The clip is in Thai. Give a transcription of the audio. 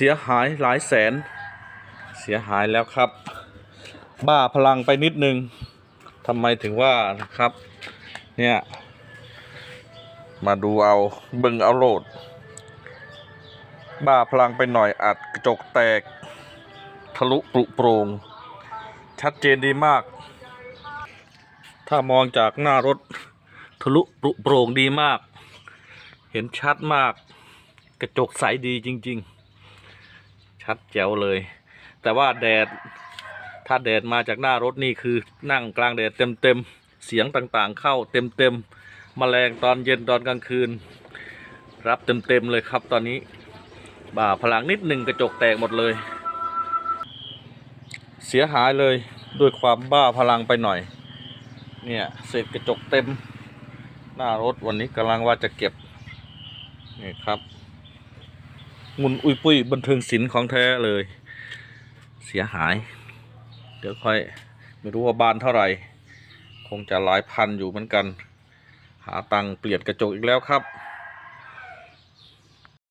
เสียหายหลายแสน เสียหายแล้วครับ บ้าพลังไปนิดนึงทำไมถึงว่านะครับ เนี่ย มาดูเอาเบึงเอาโหลด บ้าพลังไปหน่อยอัดกระจกแตก ทะลุปรุโปรง ชัดเจนดีมาก ถ้ามองจากหน้ารถทะลุปรุโปร่งดีมาก เห็นชัดมาก กระจกใสดีจริง ๆ ชัดแจ๋วเลย แต่ว่าแดดถ้าแดดมาจากหน้ารถนี่คือนั่งกลางแดดเต็มๆเสียงต่างๆ เข้าเต็มๆมแมลงตอนเย็นตอนกลางคืน รับเต็มๆเลยครับตอนนี้ บ่าพลังนิดหนึ่งกระจกแตกหมดเลย เสียหายเลยด้วยความบ้าพลังไปหน่อย เนี่ยเศษกระจกเต็ม หน้ารถวันนี้กำลังว่าจะเก็บนี่ครับ งุนอุยปุ้ยบันเทิงศิลป์ของแท้เลย เสียหาย เดี๋ยวค่อยไม่รู้ว่าบานเท่าไหร่ คงจะหลายพันอยู่เหมือนกัน หาตังเปลี่ยนกระจกอีกแล้วครับ